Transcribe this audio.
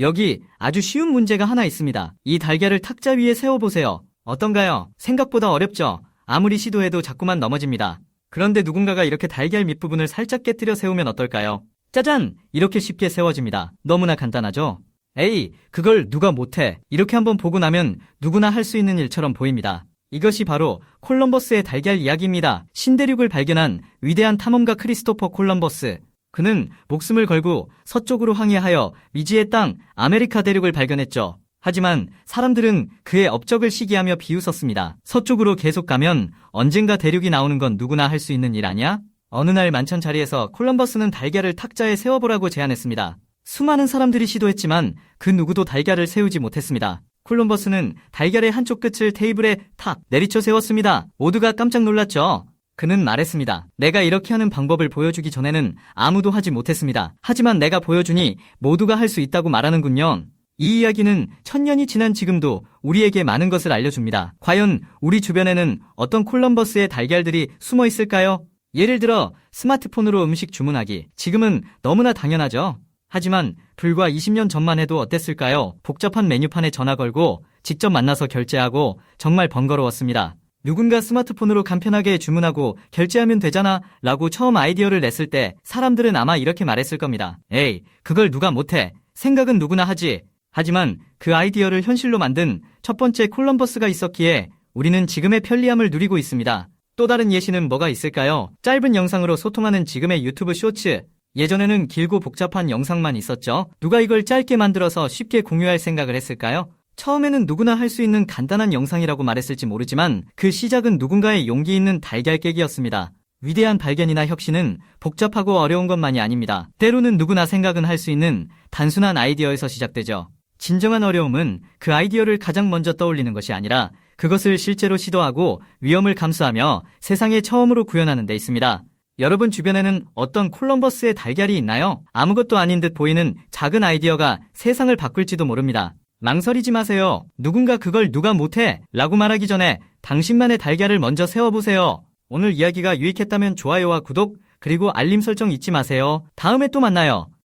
여기 아주 쉬운 문제가 하나 있습니다. 이 달걀을 탁자 위에 세워보세요. 어떤가요? 생각보다 어렵죠? 아무리 시도해도 자꾸만 넘어집니다. 그런데 누군가가 이렇게 달걀 밑부분을 살짝 깨뜨려 세우면 어떨까요? 짜잔! 이렇게 쉽게 세워집니다. 너무나 간단하죠? 에이, 그걸 누가 못해. 이렇게 한번 보고 나면 누구나 할 수 있는 일처럼 보입니다. 이것이 바로 콜럼버스의 달걀 이야기입니다. 신대륙을 발견한 위대한 탐험가 크리스토퍼 콜럼버스. 그는 목숨을 걸고 서쪽으로 항해하여 미지의 땅 아메리카 대륙을 발견했죠. 하지만 사람들은 그의 업적을 시기하며 비웃었습니다. 서쪽으로 계속 가면 언젠가 대륙이 나오는 건 누구나 할 수 있는 일 아니야? 어느 날 만찬 자리에서 콜럼버스는 달걀을 탁자에 세워보라고 제안했습니다. 수많은 사람들이 시도했지만 그 누구도 달걀을 세우지 못했습니다. 콜럼버스는 달걀의 한쪽 끝을 테이블에 탁 내리쳐 세웠습니다. 모두가 깜짝 놀랐죠. 그는 말했습니다. 내가 이렇게 하는 방법을 보여주기 전에는 아무도 하지 못했습니다. 하지만 내가 보여주니 모두가 할 수 있다고 말하는군요. 이 이야기는 천년이 지난 지금도 우리에게 많은 것을 알려줍니다. 과연 우리 주변에는 어떤 콜럼버스의 달걀들이 숨어 있을까요? 예를 들어 스마트폰으로 음식 주문하기. 지금은 너무나 당연하죠. 하지만 불과 20년 전만 해도 어땠을까요? 복잡한 메뉴판에 전화 걸고 직접 만나서 결제하고 정말 번거로웠습니다. 누군가 스마트폰으로 간편하게 주문하고 결제하면 되잖아 라고 처음 아이디어를 냈을 때 사람들은 아마 이렇게 말했을 겁니다. 에이, 그걸 누가 못해. 생각은 누구나 하지. 하지만 그 아이디어를 현실로 만든 첫 번째 콜럼버스가 있었기에 우리는 지금의 편리함을 누리고 있습니다. 또 다른 예시는 뭐가 있을까요? 짧은 영상으로 소통하는 지금의 유튜브 쇼츠. 예전에는 길고 복잡한 영상만 있었죠. 누가 이걸 짧게 만들어서 쉽게 공유할 생각을 했을까요? 처음에는 누구나 할 수 있는 간단한 영상이라고 말했을지 모르지만 그 시작은 누군가의 용기 있는 달걀 깨기였습니다. 위대한 발견이나 혁신은 복잡하고 어려운 것만이 아닙니다. 때로는 누구나 생각은 할 수 있는 단순한 아이디어에서 시작되죠. 진정한 어려움은 그 아이디어를 가장 먼저 떠올리는 것이 아니라 그것을 실제로 시도하고 위험을 감수하며 세상에 처음으로 구현하는 데 있습니다. 여러분 주변에는 어떤 콜럼버스의 달걀이 있나요? 아무것도 아닌 듯 보이는 작은 아이디어가 세상을 바꿀지도 모릅니다. 망설이지 마세요. 누군가 그걸 누가 못해 라고 말하기 전에 당신만의 달걀을 먼저 세워보세요. 오늘 이야기가 유익했다면 좋아요와 구독, 그리고 알림 설정 잊지 마세요. 다음에 또 만나요.